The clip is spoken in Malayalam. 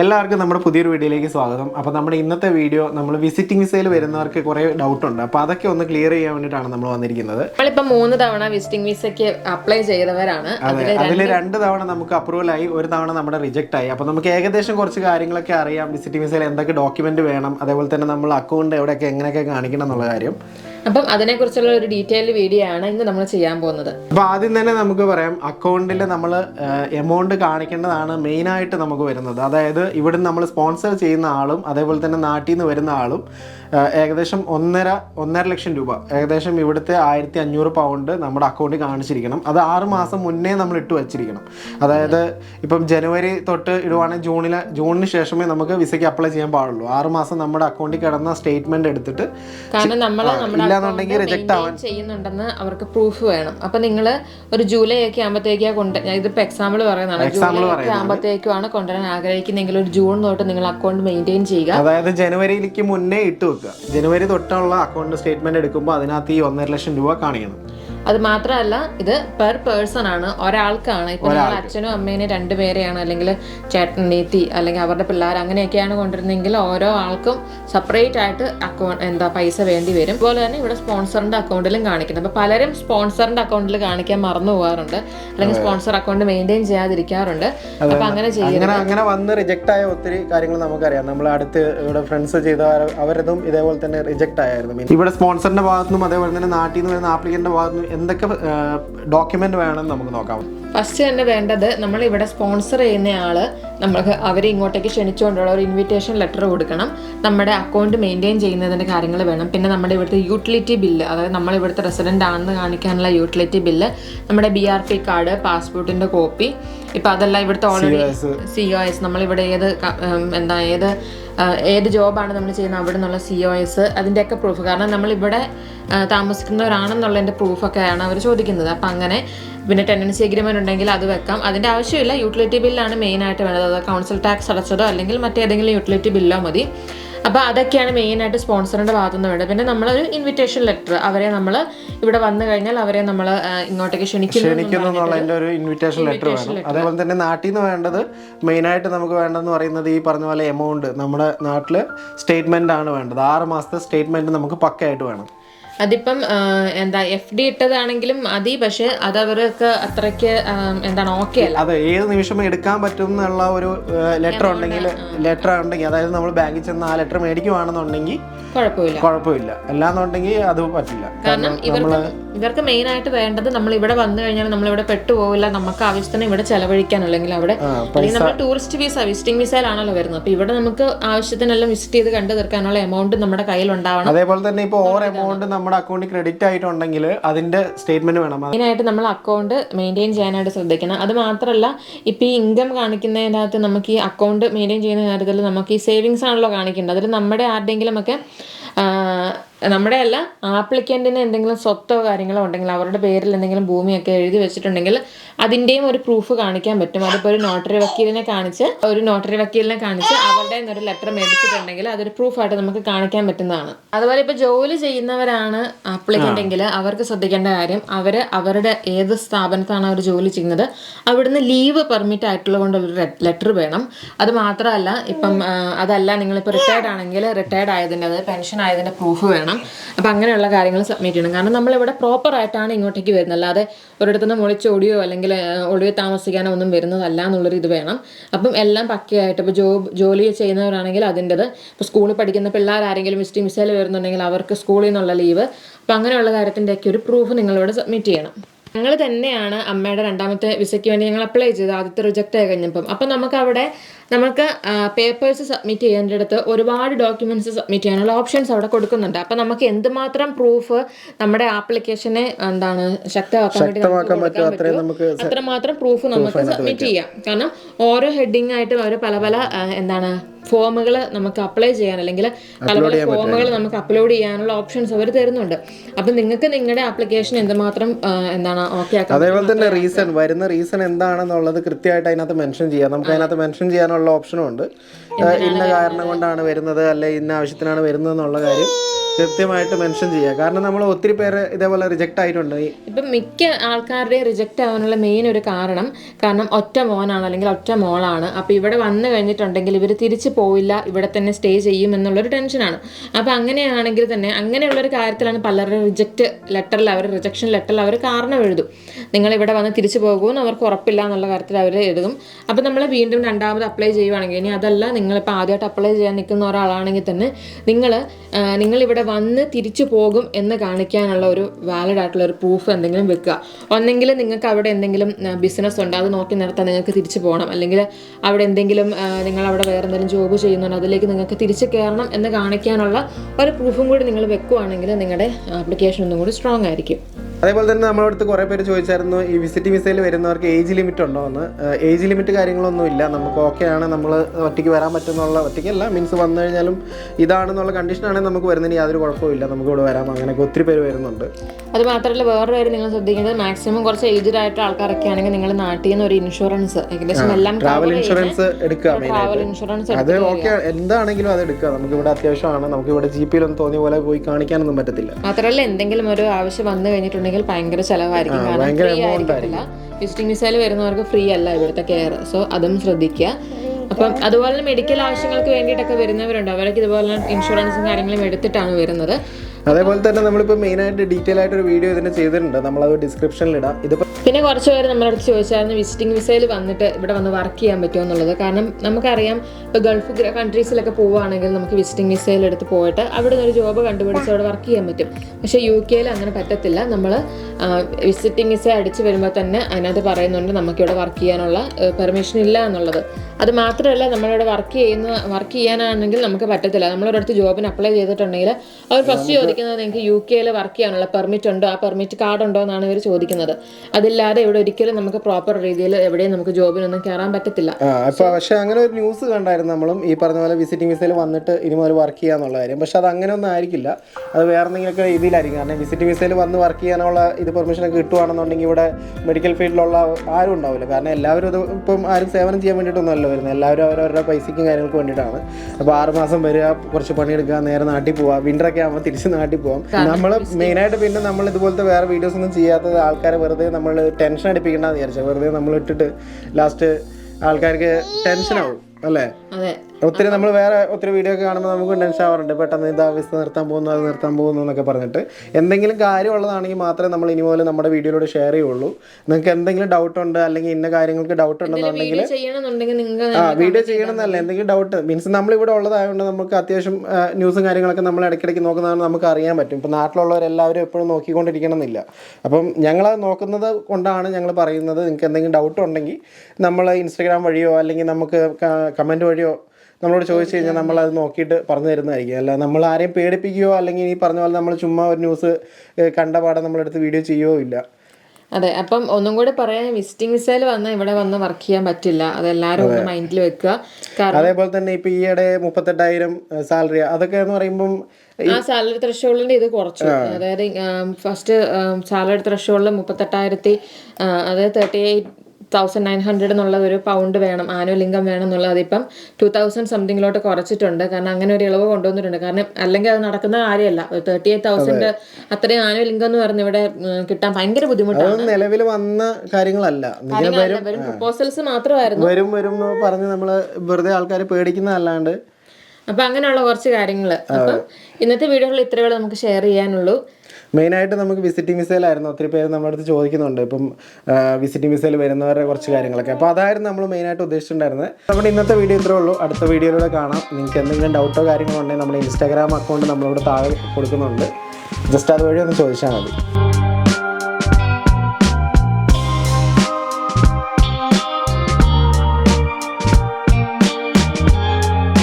എല്ലാവർക്കും നമ്മുടെ പുതിയൊരു വീഡിയോയിലേക്ക് സ്വാഗതം. അപ്പോൾ നമ്മുടെ ഇന്നത്തെ വീഡിയോ നമ്മൾ വിസിറ്റിംഗ് വിസയിൽ വരുന്നവർക്ക് കുറേ ഡൗട്ട് ഉണ്ട്. അപ്പോൾ അതൊക്കെ ഒന്ന് ക്ലിയർ ചെയ്യാൻ വേണ്ടിയിട്ടാണ് നമ്മൾ വന്നിരിക്കുന്നത്. നമ്മളിപ്പോൾ മൂന്ന് തവണ വിസിറ്റിംഗ് വിസയ്ക്ക് അപ്ലൈ ചെയ്തവരാണ്. അതെ അതിൽ രണ്ട് തവണ നമുക്ക് അപ്രൂവൽ ആയി ഒരു തവണ നമ്മുടെ റിജക്റ്റ് ആയി. അപ്പോൾ നമുക്ക് ഏകദേശം കുറച്ച് കാര്യങ്ങളൊക്കെ അറിയാം. വിസിറ്റിംഗ് വിസയിൽ എന്തൊക്കെ ഡോക്യുമെന്റ് വേണം അതേപോലെ തന്നെ നമ്മൾ അക്കൗണ്ട് എവിടെയൊക്കെ എങ്ങനെയൊക്കെ കാണിക്കണം എന്നുള്ള കാര്യം. അപ്പം അതിനെക്കുറിച്ചുള്ള ഒരു ഡീറ്റെയിൽഡ് വീഡിയോ ആണ് ഇന്ന് നമ്മൾ ചെയ്യാൻ പോകുന്നത്. അപ്പോൾ ആദ്യം തന്നെ നമുക്ക് പറയാം അക്കൗണ്ടിൽ നമ്മൾ എമൗണ്ട് കാണിക്കേണ്ടതാണ് മെയിനായിട്ട് നമുക്ക് വരുന്നത്. അതായത് ഇവിടെ നമ്മൾ സ്പോൺസർ ചെയ്യുന്ന ആളും അതേപോലെ തന്നെ നാട്ടിൽ നിന്ന് വരുന്ന ആളും ഏകദേശം ഒന്നര ഒന്നര ലക്ഷം രൂപ. ഏകദേശം ഇവിടുത്തെ ആയിരത്തി അഞ്ഞൂറ് പൗണ്ട് നമ്മുടെ അക്കൗണ്ടിൽ കാണിച്ചിരിക്കണം. അത് ആറ് മാസം മുന്നേ നമ്മൾ ഇട്ട് വെച്ചിരിക്കണം. അതായത് ഇപ്പം ജനുവരി തൊട്ട് ഇടുവാണെങ്കിൽ ജൂണിലെ ജൂണിന് ശേഷമേ നമുക്ക് വിസയ്ക്ക് അപ്ലൈ ചെയ്യാൻ പാടുള്ളൂ. ആറ് മാസം നമ്മുടെ അക്കൗണ്ടിൽ കിടന്ന സ്റ്റേറ്റ്മെന്റ് എടുത്തിട്ട് ഇല്ലാന്നുണ്ടെങ്കിൽ റിജക്ട് ആവാൻ ചെയ്യുന്നുണ്ടെന്ന് അവർക്ക് പ്രൂഫ് വേണം. അപ്പൊ നിങ്ങൾ ഒരു ജൂലൈ ഒക്കെ ആകുമ്പോഴത്തേക്കാ കൊണ്ട് ഇതിപ്പോ എക്സാമ്പിൾ പറയുന്നതാണ്. എക്സാമ്പിൾ ജൂലൈ ഒക്കെ ആകുമ്പോഴത്തേക്കുമാണ് കൊണ്ടുവരാൻ ആഗ്രഹിക്കുന്നെങ്കിൽ ഒരു ജൂൺ തൊട്ട് നിങ്ങൾ അക്കൗണ്ട് മെയിന്റെയിൻ ചെയ്യുക. അതായത് ജനുവരിയിലേക്ക് മുന്നേ ഇട്ട്. വെക്കുക ജനുവരി തൊട്ടുള്ള അക്കൗണ്ട് സ്റ്റേറ്റ്മെന്റ് എടുക്കുമ്പോൾ അതിനകത്ത് ഈ ഒന്നര ലക്ഷം രൂപ കാണിക്കണം. അത് മാത്രമല്ല ഇത് പെർ പേഴ്സൺ ആണ്. ഒരാൾക്കാണ്. ഇപ്പൊ നിങ്ങൾ അച്ഛനും അമ്മേനെ രണ്ടുപേരെയാണ് അല്ലെങ്കിൽ ചേട്ടൻ നീത്തി അല്ലെങ്കിൽ അവരുടെ പിള്ളേർ അങ്ങനെയൊക്കെയാണ് കൊണ്ടിരുന്നെങ്കിൽ ഓരോ ആൾക്കും സെപ്പറേറ്റ് ആയിട്ട് അക്കൗണ്ട് എന്താ പൈസ വേണ്ടി വരും. അതുപോലെ തന്നെ ഇവിടെ സ്പോൺസറിന്റെ അക്കൗണ്ടിലും കാണിക്കുന്നത് അപ്പൊ പലരും സ്പോൺസറിന്റെ അക്കൗണ്ടിൽ കാണിക്കാൻ മറന്നു പോകാറുണ്ട്. അല്ലെങ്കിൽ സ്പോൺസർ അക്കൗണ്ട് മെയിന്റെയിൻ ചെയ്യാതിരിക്കാറുണ്ട്. അപ്പൊ അങ്ങനെ ചെയ്യുന്നത് അങ്ങനെ അങ്ങനെ വന്ന് റിജക്റ്റ് ആയ ഒത്തിരി കാര്യങ്ങൾ നമുക്കറിയാം. നമ്മൾ അടുത്ത് ഇവിടെ ഫ്രണ്ട്സ് ചെയ്ത അവരതും ഇതേപോലെ തന്നെ റിജക്റ്റ് ആയിരുന്നു ഇവിടെ സ്പോൺസറിന്റെ ഭാഗത്തുനിന്നും അതേപോലെ തന്നെ നാട്ടിൽ നിന്ന് വരുന്ന ആപ്ലിക്കന്റെ ഭാഗത്തുനിന്നും എന്തൊക്കെ ഡോക്യുമെന്റ് വേണമെന്ന് നമുക്ക് നോക്കാം. ഫസ്റ്റ് തന്നെ വേണ്ടത് നമ്മൾ ഇവിടെ സ്പോൺസർ ചെയ്യുന്ന ആൾ നമുക്ക് അവരെ ഇങ്ങോട്ടേക്ക് ക്ഷണിച്ചുകൊണ്ടുള്ള ഒരു ഇൻവിറ്റേഷൻ ലെറ്റർ കൊടുക്കണം. നമ്മുടെ അക്കൗണ്ട് മെയിന്റെയിൻ ചെയ്യുന്നതിന്റെ കാര്യങ്ങൾ വേണം. പിന്നെ നമ്മുടെ ഇവിടുത്തെ യൂട്ടിലിറ്റി ബില്ല് അതായത് നമ്മൾ ഇവിടുത്തെ റെസിഡന്റ് ആണെന്ന് കാണിക്കാനുള്ള യൂട്ടിലിറ്റി ബില്ല് നമ്മുടെ ബി ആർ പി കാർഡ് പാസ്പോർട്ടിന്റെ കോപ്പി ഇപ്പൊ അതെല്ലാം ഇവിടുത്തെ ഓൾറെഡി സി ഒ എസ് നമ്മളിവിടെ ഏത് എന്താ ഏത് ഏത് ജോബാണ് നമ്മൾ ചെയ്യുന്നത് അവിടെ നിന്നുള്ള സി ഒ എസ് അതിന്റെയൊക്കെ പ്രൂഫ് കാരണം നമ്മളിവിടെ താമസിക്കുന്നവരാണെന്നുള്ളതിന്റെ പ്രൂഫൊക്കെയാണ് അവർ ചോദിക്കുന്നത്. അപ്പം അങ്ങനെ പിന്നെ ടെൻഡൻസി അഗ്രിമെന്റ് ഉണ്ടെങ്കിൽ അത് വെക്കാം. അതിന്റെ ആവശ്യമില്ല. യൂട്ടിലിറ്റി ബില്ലാണ് മെയിനായിട്ട് വേണ്ടത്. അത് കൗൺസിൽ ടാക്സ് അടച്ചതോ അല്ലെങ്കിൽ മറ്റേതെങ്കിലും യൂട്ടിലിറ്റി ബില്ലോ മതി. അപ്പോൾ അതൊക്കെയാണ് മെയിനായിട്ട് സ്പോൺസറിന്റെ ഭാഗത്തുനിന്ന് വേണ്ടത്. പിന്നെ നമ്മളൊരു ഇൻവിറ്റേഷൻ ലെറ്റർ അവരെ നമ്മൾ ഇവിടെ വന്നു കഴിഞ്ഞാൽ അവരെ നമ്മൾ ഇങ്ങോട്ടേക്ക് ക്ഷണിക്കുന്നു ഒരു ഇൻവിറ്റേഷൻ ലെറ്റർ വേണം. അതേപോലെ തന്നെ നാട്ടിൽ നിന്ന് വേണ്ടത് മെയിനായിട്ട് നമുക്ക് വേണ്ടതെന്ന് പറയുന്നത് ഈ പറഞ്ഞ പോലെ എമൗണ്ട് നമ്മുടെ നാട്ടിൽ സ്റ്റേറ്റ്മെന്റ് ആണ് വേണ്ടത്. ആറ് മാസത്തെ സ്റ്റേറ്റ്മെന്റ് നമുക്ക് പക്കയായിട്ട് വേണം. അതിപ്പം എന്താ എഫ് ഡി ഇട്ടതാണെങ്കിലും അതി പക്ഷെ അത് അവർക്ക് അത്രയ്ക്ക് എന്താണ് ഓക്കെ അല്ല. അതെ ഏത് നിമിഷം എടുക്കാൻ പറ്റും എന്നുള്ള ഒരു ലെറ്റർ ഉണ്ടെങ്കിൽ ലെറ്റർ ഉണ്ടെങ്കിൽ അതായത് നമ്മൾ ബാങ്കിൽ ചെന്ന് ആ ലെറ്റർ മേടിക്കുവാണെന്നുണ്ടെങ്കിൽ കുഴപ്പമില്ല. കുഴപ്പമില്ല. അല്ലാന്നുണ്ടെങ്കിൽ അത് പറ്റില്ല. കാരണം ഇവർക്ക് ഇവർക്ക് മെയിൻ ആയിട്ട് വേണ്ടത് നമ്മൾ ഇവിടെ വന്നു കഴിഞ്ഞാൽ നമ്മൾ ഇവിടെ പെട്ടുപോകില്ല നമുക്ക് ആവശ്യത്തിന് ഇവിടെ ചെലവഴിക്കാൻ അല്ലെങ്കിൽ അവിടെ അല്ലെങ്കിൽ നമ്മൾ ടൂറിസ്റ്റ് വിസ വിസിറ്റിംഗ് വിസയിലാണല്ലോ വരുന്നത്. അപ്പൊ ഇവിടെ നമുക്ക് ആവശ്യത്തിനെല്ലാം വിസിറ്റ് ചെയ്ത് കണ്ടു തീർക്കാനുള്ള എമൗണ്ട് നമ്മുടെ കയ്യിൽ ഉണ്ടാവണം അതേപോലെ തന്നെ ഇപ്പോൾ ഓവർ എമൗണ്ട് നമ്മുടെ അക്കൗണ്ടിൽ ക്രെഡിറ്റ് ആയിട്ടുണ്ടെങ്കിൽ അതിന്റെ സ്റ്റേറ്റ്മെന്റ് വേണം. മെയിനായിട്ട് നമ്മൾ അക്കൗണ്ട് മെയിന്റെയിൻ ചെയ്യാനായിട്ട് ശ്രദ്ധിക്കണം. അത് മാത്രമല്ല ഇപ്പം ഈ ഇൻകം കാണിക്കുന്നതിനകത്ത് നമുക്ക് ഈ അക്കൗണ്ട് മെയിന്റെയിൻ ചെയ്യുന്ന കാര്യത്തിൽ നമുക്ക് ഈ സേവിങ്സ് ആണല്ലോ കാണിക്കേണ്ടത്. അതിൽ നമ്മുടെ ആരുടെയെങ്കിലും ഒക്കെ നമ്മുടെ അല്ല ആപ്ലിക്കന്റിന് എന്തെങ്കിലും സ്വത്തോ കാര്യങ്ങളോ ഉണ്ടെങ്കിൽ അവരുടെ പേരിൽ എന്തെങ്കിലും ഭൂമിയൊക്കെ എഴുതി വെച്ചിട്ടുണ്ടെങ്കിൽ അതിന്റെയും ഒരു പ്രൂഫ് കാണിക്കാൻ പറ്റും. അതിപ്പോൾ ഒരു നോട്ടറി വക്കീലിനെ കാണിച്ച് ഒരു നോട്ടറി വക്കീലിനെ കാണിച്ച് അവരുടെ ഒരു ലെറ്റർ മേടിച്ചിട്ടുണ്ടെങ്കിൽ അതൊരു പ്രൂഫായിട്ട് നമുക്ക് കാണിക്കാൻ പറ്റുന്നതാണ്. അതുപോലെ ഇപ്പോൾ ജോലി ചെയ്യുന്നവരാണ് ആപ്ലിക്കന്റ് എങ്കിൽ അവർക്ക് ശ്രദ്ധിക്കേണ്ട കാര്യം അവർ അവരുടെ ഏത് സ്ഥാപനത്താണ് അവർ ജോലി ചെയ്യുന്നത് അവിടുന്ന് ലീവ് പെർമിറ്റ് ആയിട്ടുള്ളത് കൊണ്ടുള്ളൊരു ലെറ്റർ വേണം. അത് മാത്രമല്ല ഇപ്പം അതല്ല നിങ്ങളിപ്പോൾ റിട്ടയർഡ് ആണെങ്കിൽ റിട്ടയർഡ് ആയതിന്റെ അത് പെൻഷൻ ആയതിന്റെ പ്രൂഫ് വേണം. അപ്പം അങ്ങനെയുള്ള കാര്യങ്ങൾ സബ്മിറ്റ് ചെയ്യണം. കാരണം നമ്മളിവിടെ പ്രോപ്പർ ആയിട്ടാണ് ഇങ്ങോട്ടേക്ക് വരുന്നത്. അല്ലാതെ ഒരിടത്തു നിന്ന് ഒളിച്ചോടിയോ അല്ലെങ്കിൽ ഒളിവിൽ താമസിക്കാനോ ഒന്നും വരുന്നതല്ല എന്നുള്ളൊരു ഇത് വേണം. അപ്പം എല്ലാം പക്കയായിട്ട് ഇപ്പോൾ ജോബ് ജോലി ചെയ്യുന്നവരാണെങ്കിൽ അതിന്റെത് ഇപ്പോൾ സ്കൂളിൽ പഠിക്കുന്ന പിള്ളേരാരെങ്കിലും വിസിറ്റിംഗ് വിസയിൽ വരുന്നുണ്ടെങ്കിൽ അവർക്ക് സ്കൂളിൽ നിന്നുള്ള ലീവ്. അപ്പം അങ്ങനെയുള്ള കാര്യത്തിന്റെയൊക്കെ ഒരു പ്രൂഫ് നിങ്ങളിവിടെ സബ്മിറ്റ് ചെയ്യണം. ഞങ്ങൾ തന്നെയാണ് അമ്മയുടെ രണ്ടാമത്തെ വിസയ്ക്ക് വേണ്ടി ഞങ്ങൾ അപ്ലൈ ചെയ്തത്. ആദ്യത്തെ റിജക്റ്റ് ആയി കഴിഞ്ഞപ്പം. അപ്പം നമുക്ക് അവിടെ നമുക്ക് പേപ്പേഴ്സ് സബ്മിറ്റ് ചെയ്യേണ്ടടുത്ത് ഒരുപാട് ഡോക്യുമെന്റ്സ് സബ്മിറ്റ് ചെയ്യാനുള്ള ഓപ്ഷൻസ് അവിടെ കൊടുക്കുന്നുണ്ട്. അപ്പം നമുക്ക് എന്തുമാത്രം പ്രൂഫ് നമ്മുടെ ആപ്ലിക്കേഷനെ എന്താണ് ശക്തമാക്കാൻ വേണ്ടി നമുക്ക് അത്രമാത്രം പ്രൂഫ് നമുക്ക് സബ്മിറ്റ് ചെയ്യാം. കാരണം ഓരോ ഹെഡിങ് ആയിട്ടും അവർ പല പല എന്താണ് ഫോമുകൾ നമുക്ക് അപ്ലൈ ചെയ്യാൻ അല്ലെങ്കിൽ പല പല ഫോമുകൾ നമുക്ക് അപ്ലോഡ് ചെയ്യാനുള്ള ഓപ്ഷൻസ് അവർ തരുന്നുണ്ട്. അപ്പം നിങ്ങൾക്ക് നിങ്ങളുടെ ആപ്ലിക്കേഷൻ എന്തുമാത്രം എന്താണ് ഓക്കെ അതേപോലെ തന്നെ റീസൺ വരുന്ന റീസൺ എന്താണെന്നുള്ളത് കൃത്യമായിട്ട് അതിനകത്ത് മെൻഷൻ ചെയ്യാം. നമുക്ക് അതിനകത്ത് മെൻഷൻ ചെയ്യാനുള്ള ഓപ്ഷനും ഉണ്ട്. ഇന്ന കാരണം കൊണ്ടാണ് വരുന്നത് അല്ലെ ഇന്ന ആവശ്യത്തിനാണ് വരുന്നത് എന്നുള്ള കാര്യം കൃത്യമായിട്ട് മെൻഷൻ ചെയ്യുക. കാരണം നമ്മൾ ഒത്തിരി പേര് ഇതേപോലെ റിജക്റ്റ് ആയിട്ടുണ്ട്. ഇപ്പം മിക്ക ആൾക്കാരുടെയും റിജക്റ്റ് ആവാനുള്ള മെയിൻ ഒരു കാരണം കാരണം ഒറ്റ മോനാണ് അല്ലെങ്കിൽ ഒറ്റ മോളാണ്. അപ്പോൾ ഇവിടെ വന്നു കഴിഞ്ഞിട്ടുണ്ടെങ്കിൽ ഇവർ തിരിച്ചു പോയില്ല ഇവിടെ തന്നെ സ്റ്റേ ചെയ്യും എന്നുള്ളൊരു ടെൻഷനാണ് അപ്പോൾ അങ്ങനെയാണെങ്കിൽ തന്നെ അങ്ങനെയുള്ളൊരു കാര്യത്തിലാണ് പലരുടെ റിജക്റ്റ് ലെറ്ററിൽ അവർ റിജക്ഷൻ ലെറ്ററിൽ അവർ കാരണം എഴുതും. നിങ്ങൾ ഇവിടെ വന്ന് തിരിച്ചു പോകുമെന്ന് അവർക്ക് ഉറപ്പില്ല എന്നുള്ള കാര്യത്തിൽ അവർ എഴുതും. അപ്പോൾ നമ്മൾ വീണ്ടും രണ്ടാമത് അപ്ലൈ ചെയ്യുവാണെങ്കിൽ ഇനി അതല്ല നിങ്ങളിപ്പോൾ ആദ്യമായിട്ട് അപ്ലൈ ചെയ്യാൻ നിൽക്കുന്ന ഒരാളാണെങ്കിൽ തന്നെ നിങ്ങൾ നിങ്ങളിവിടെ വന്ന് തിരിച്ചു പോകും എന്ന് കാണിക്കാനുള്ള ഒരു വാലിഡ് ആയിട്ടുള്ള ഒരു പ്രൂഫ് എന്തെങ്കിലും വെക്കുക. ഒന്നെങ്കിൽ നിങ്ങൾക്ക് അവിടെ എന്തെങ്കിലും ബിസിനസ് ഉണ്ട് അത് നോക്കി നിർത്താൻ നിങ്ങൾക്ക് തിരിച്ചു പോകണം. അല്ലെങ്കിൽ അവിടെ എന്തെങ്കിലും നിങ്ങൾ അവിടെ വേറെ എന്തെങ്കിലും ജോബ് ചെയ്യുന്നുണ്ട് അതിലേക്ക് നിങ്ങൾക്ക് തിരിച്ചു കയറണം എന്ന് കാണിക്കാനുള്ള ഒരു പ്രൂഫും കൂടി നിങ്ങൾ വെക്കുവാണെങ്കിൽ നിങ്ങളുടെ ആപ്ലിക്കേഷൻ ഒന്നും കൂടി സ്ട്രോങ് ആയിരിക്കും. അതേപോലെ തന്നെ നമ്മുടെ അടുത്ത് കുറേ പേര് ചോദിച്ചായിരുന്നു ഈ വിസിറ്റ് വിസയിൽ വരുന്നവർക്ക് ഏജ് ലിമിറ്റ് ഉണ്ടോ എന്ന്. ഏജ് ലിമിറ്റ് കാര്യങ്ങളൊന്നും ഇല്ല. നമുക്ക് ഓക്കെ ആണ്. നമ്മൾ ഒറ്റയ്ക്ക് വരാൻ പറ്റുന്നുള്ള ഒറ്റയ്ക്കല്ല മീൻസ് വന്നു കഴിഞ്ഞാലും ഇതാണെന്നുള്ള കണ്ടീഷനാണെങ്കിൽ നമുക്ക് വരുന്നതിന് യാതൊരു കുഴപ്പമില്ല നമുക്ക് ഇവിടെ വരാം. അങ്ങനെയൊക്കെ ഒത്തിരി പേര് വരുന്നുണ്ട്. അത് മാത്രമല്ല വേറൊരു കാര്യം നിങ്ങൾ ശ്രദ്ധിക്കേണ്ടത് മാക്സിമം കുറച്ച് ഏജ്ഡ് ആയിട്ടുള്ള ആൾക്കാരൊക്കെ ആണെങ്കിൽ നിങ്ങൾ നാട്ടിൽ നിന്ന് ഒരു ഇൻഷുറൻസ് ഏകദേശം എല്ലാം ട്രാവൽ ഇൻഷുറൻസ് എടുക്കുക മെയിൻ ട്രാവൽ ഇൻഷുറൻസ് അത് ഓക്കെ എന്താണെങ്കിലും അത് എടുക്കുക. നമുക്ക് ഇവിടെ അത്യാവശ്യമാണ്. നമുക്ക് ഇവിടെ ജി പിയിലൊന്നും തോന്നിയ പോലെ പോയി കാണിക്കാനൊന്നും പറ്റത്തില്ല. മാത്രമല്ല എന്തെങ്കിലും ഒരു ആവശ്യം വന്നു കഴിഞ്ഞിട്ടുണ്ടെങ്കിൽ ഭയങ്കര ചിലവായിരിക്കും. കാരണം ഫ്രീ ആയിരിക്കില്ല വിസിറ്റിംഗ് വിസയിൽ വരുന്നവർക്ക് ഫ്രീ അല്ല ഇവിടുത്തെ കെയർ. സോ അതും ശ്രദ്ധിക്കുക. അപ്പം അതുപോലെ മെഡിക്കൽ ആവശ്യങ്ങൾക്ക് വേണ്ടിയിട്ടൊക്കെ വരുന്നവരുണ്ട്. അവരൊക്കെ ഇതുപോലെ ഇൻഷുറൻസും കാര്യങ്ങളും എടുത്തിട്ടാണ് വരുന്നത്. അതേപോലെ തന്നെ നമ്മളിപ്പോൾ മെയിനായിട്ട് ഡീറ്റെയിൽ ആയിട്ട് ഒരു വീഡിയോ ഇതിന് ചെയ്തിട്ടുണ്ട്. നമ്മളത് ഡിസ്ക്രിപ്ഷനിൽ ഇടാം. ഇതിപ്പോൾ പിന്നെ കുറച്ച് പേര് നമ്മളോട് ചോദിച്ചായിരുന്നു വിസിറ്റിംഗ് വിസയിൽ വന്നിട്ട് ഇവിടെ വന്ന് വർക്ക് ചെയ്യാൻ പറ്റുമോ എന്നുള്ളത്? കാരണം നമുക്കറിയാം ഇപ്പോൾ ഗൾഫ് കൺട്രീസിലൊക്കെ പോവുകയാണെങ്കിൽ നമുക്ക് വിസിറ്റിംഗ് വിസയിൽ എടുത്ത് പോയിട്ട് അവിടെ നിന്ന് ഒരു ജോബ് കണ്ടുപിടിച്ച് അവിടെ വർക്ക് ചെയ്യാൻ പറ്റും. പക്ഷേ യു കെയിൽ അങ്ങനെ പറ്റത്തില്ല. നമ്മൾ വിസിറ്റിംഗ് വിസ അടിച്ച് വരുമ്പോൾ തന്നെ അതിനകത്ത് പറയുന്നുണ്ട് നമുക്കിവിടെ വർക്ക് ചെയ്യാനുള്ള പെർമിഷൻ ഇല്ല എന്നുള്ളത്. അത് മാത്രമല്ല നമ്മളിവിടെ വർക്ക് ചെയ്യുന്ന വർക്ക് ചെയ്യാനാണെങ്കിൽ നമുക്ക് പറ്റത്തില്ല. നമ്മളൊരിടത്ത് ജോബിന് അപ്ലൈ ചെയ്തിട്ടുണ്ടെങ്കിൽ അവർ ഫസ്റ്റ് ചോദിക്കുന്നത് നിങ്ങൾക്ക് യു കെയിൽ വർക്ക് ചെയ്യാനുള്ള പെർമിറ്റ് ഉണ്ടോ? ആ പെർമിറ്റ് കാർഡ് ഉണ്ടോ? എന്നാണ് ഇവർ ചോദിക്കുന്നത്. അതില്ലാതെ ഇവിടെ ഒരിക്കലും നമുക്ക് പ്രോപ്പർ രീതിയിൽ എവിടെയും നമുക്ക് ജോബിനൊന്നും കയറാൻ പറ്റത്തില്ല. പക്ഷെ അങ്ങനെ ഒരു ന്യൂസ് കണ്ടായിരുന്നു നമ്മളും ഈ പറഞ്ഞ പോലെ വിസിറ്റിംഗ് വിസയിൽ വന്നിട്ട് ഇനി മുതൽ വർക്ക് ചെയ്യാന്നുള്ള കാര്യം. പക്ഷെ അത് അങ്ങനെ ഒന്നും ആയിരിക്കില്ല. അത് വേറെ എന്തെങ്കിലുമൊക്കെ രീതിയിലായിരിക്കും. കാരണം വിസിറ്റിംഗ് വിസയിൽ വന്ന് വർക്ക് ചെയ്യാനുള്ള ഇത് പെർമിഷനൊക്കെ കിട്ടുവാണെന്നുണ്ടെങ്കിൽ ഇവിടെ മെഡിക്കൽ ഫീൽഡിലുള്ള ആരും ഉണ്ടാവില്ല. കാരണം എല്ലാവരും ഇത് ഇപ്പം ആരും സേവനം ചെയ്യാൻ വേണ്ടിയിട്ടൊന്നുമല്ല വരുന്നത്. എല്ലാവരും അവരവരുടെ പൈസയ്ക്കും കാര്യങ്ങൾക്ക് വേണ്ടിയിട്ടാണ്. അപ്പോൾ ആറ് മാസം വരിക കുറച്ച് പണിയെടുക്കുക നേരെ നാട്ടിൽ പോവുക വിന്ററൊക്കെ ആകുമ്പോൾ തിരിച്ച് നാട്ടിൽ പോവാം. നമ്മൾ മെയിനായിട്ട് പിന്നെ നമ്മൾ ഇതുപോലത്തെ വേറെ വീഡിയോസ് ഒന്നും ചെയ്യാത്തത് ആൾക്കാരെ വെറുതെ നമ്മൾ ടെൻഷൻ അടിപ്പിക്കണ്ടെന്ന് വിചാരിച്ചു വെറുതെ നമ്മൾ ഇട്ടിട്ട് ലാസ്റ്റ് ആൾക്കാർക്ക് ടെൻഷൻ ആവും അല്ലേ? ഒത്തിരി നമ്മൾ വേറെ ഒത്തിരി വീഡിയോ ഒക്കെ കാണുമ്പോൾ നമുക്ക് ടെൻഷൻ ആവാറുണ്ട്. പെട്ടെന്ന് ഇത് അവസ്ഥ നിർത്താൻ പോകുന്നു അത് നിർത്താൻ പോകുന്നു എന്നൊക്കെ പറഞ്ഞിട്ട്. എന്തെങ്കിലും കാര്യമുള്ളതാണെങ്കിൽ മാത്രമേ നമ്മൾ ഇനി മുതൽ നമ്മുടെ വീഡിയോയിലൂടെ ഷെയർ ചെയ്യുള്ളൂ. നിങ്ങൾക്ക് എന്തെങ്കിലും ഡൗട്ട് ഉണ്ട് അല്ലെങ്കിൽ ഇന്ന കാര്യങ്ങൾക്ക് ഡൗട്ട് ഉണ്ടെന്നുണ്ടെങ്കിൽ ആ വീഡിയോ ചെയ്യണമെന്നല്ല എന്തെങ്കിലും ഡൗട്ട് മീൻസ് നമ്മളിവിടെ ഉള്ളതായതുകൊണ്ട് നമുക്ക് അത്യാവശ്യം ന്യൂസും കാര്യങ്ങളൊക്കെ നമ്മൾ ഇടയ്ക്കിടയ്ക്ക് നോക്കുന്നതാണ് നമുക്ക് അറിയാൻ പറ്റും. ഇപ്പം നാട്ടിലുള്ളവരെല്ലാവരും എപ്പോഴും നോക്കിക്കൊണ്ടിരിക്കണം എന്നില്ല അപ്പം ഞങ്ങളത് നോക്കുന്നത് കൊണ്ടാണ് ഞങ്ങൾ പറയുന്നത്. നിങ്ങൾക്ക് എന്തെങ്കിലും ഡൗട്ട് ഉണ്ടെങ്കിൽ നമ്മൾ ഇൻസ്റ്റഗ്രാം വഴിയോ അല്ലെങ്കിൽ നമുക്ക് കമന്റ് വഴിയോ നമ്മളോട് ചോദിച്ചു കഴിഞ്ഞാൽ നമ്മൾ അത് നോക്കിയിട്ട് പറഞ്ഞു തരുന്നതായിരിക്കും. അല്ല നമ്മൾ ആരെയും പേടിപ്പിക്കുകയോ അല്ലെങ്കിൽ ഈ പറഞ്ഞ പോലെ നമ്മൾ ചുമ്മാ ഒരു ന്യൂസ് കണ്ട പാടെ നമ്മളെടുത്ത് വീഡിയോ ചെയ്യുകയോ ഇല്ല. അതെ അപ്പം ഒന്നും കൂടി പറയാൻ വിസിറ്റിംഗ് വിസയിൽ വന്ന് ഇവിടെ വന്ന് വർക്ക് ചെയ്യാൻ പറ്റില്ല. അതെല്ലാരും ഒന്ന് മൈൻഡിൽ വെക്കുക. അതേപോലെ തന്നെ ഇപ്പൊ ഈയിടെ മുപ്പത്തെട്ടായിരം സാലറി അതൊക്കെ എന്ന് പറയുമ്പം ആ സാലറി ത്രഷോളിന്റെ ഇത് കുറച്ചു. അതായത് ഫസ്റ്റ് സാലറി ത്രഷോളിൽ മുപ്പത്തെട്ടായിരത്തി അതായത് thirty eight thousand nine hundred എന്നുള്ള ഒരു പൗണ്ട് വേണം ആനുവൽ ഇൻകം വേണം എന്നുള്ളത് അതിപ്പം ടു തൗസൻഡ് സംതിങ്ങിലോട്ട് കുറച്ചിട്ടുണ്ട്. കാരണം അങ്ങനെ ഒരു ഇളവ് കൊണ്ടുവന്നിട്ടുണ്ട്. കാരണം അല്ലെങ്കിൽ അത് നടക്കുന്ന കാര്യമല്ല. തേർട്ടി എയ്റ്റ് തൗസൻഡ് അത്രയും ആനുവൽ ഇൻകം എന്ന് പറഞ്ഞ് ഇവിടെ കിട്ടാൻ ഭയങ്കര ബുദ്ധിമുട്ടാണ്. നിലവിൽ വന്ന കാര്യങ്ങളല്ല. പ്രപ്പോസൽസ് മാത്രമായിരുന്നു. വരും വരും പറഞ്ഞ് നമ്മൾ വെറുതെ ആൾക്കാർ പേടിക്കുന്നതല്ലാണ്ട് അപ്പം അങ്ങനെയുള്ള കുറച്ച് കാര്യങ്ങൾ അപ്പം ഇന്നത്തെ വീഡിയോയിൽ ഇത്രയേ നമുക്ക് ഷെയർ ചെയ്യാനുള്ളൂ. മെയിനായിട്ട് നമുക്ക് വിസിറ്റിംഗ് വിസയിലായിരുന്നു ഒത്തിരി പേര് നമ്മുടെ അടുത്ത് ചോദിക്കുന്നുണ്ട്. ഇപ്പം വിസിറ്റിംഗ് മിസൈൽ വരുന്നവരുടെ കുറച്ച് കാര്യങ്ങളൊക്കെ. അപ്പോൾ അതായിരുന്നു നമ്മൾ മെയിനായിട്ട് ഉദ്ദേശിച്ചിട്ടുണ്ടായിരുന്നത്. നമ്മുടെ ഇന്നത്തെ വീഡിയോ ഇത്രേ ഉള്ളൂ. അടുത്ത വീഡിയോയിലൂടെ കാണാം. നിങ്ങൾക്ക് എന്തെങ്കിലും ഡൗട്ടോ കാര്യങ്ങളോ ഉണ്ടെങ്കിൽ നമ്മുടെ ഇൻസ്റ്റാഗ്രാം അക്കൗണ്ട് നമ്മളിവിടെ താഴെ കൊടുക്കുന്നുണ്ട്. ജസ്റ്റ് അതുവഴി ഒന്ന് ചോദിച്ചാൽ മതി.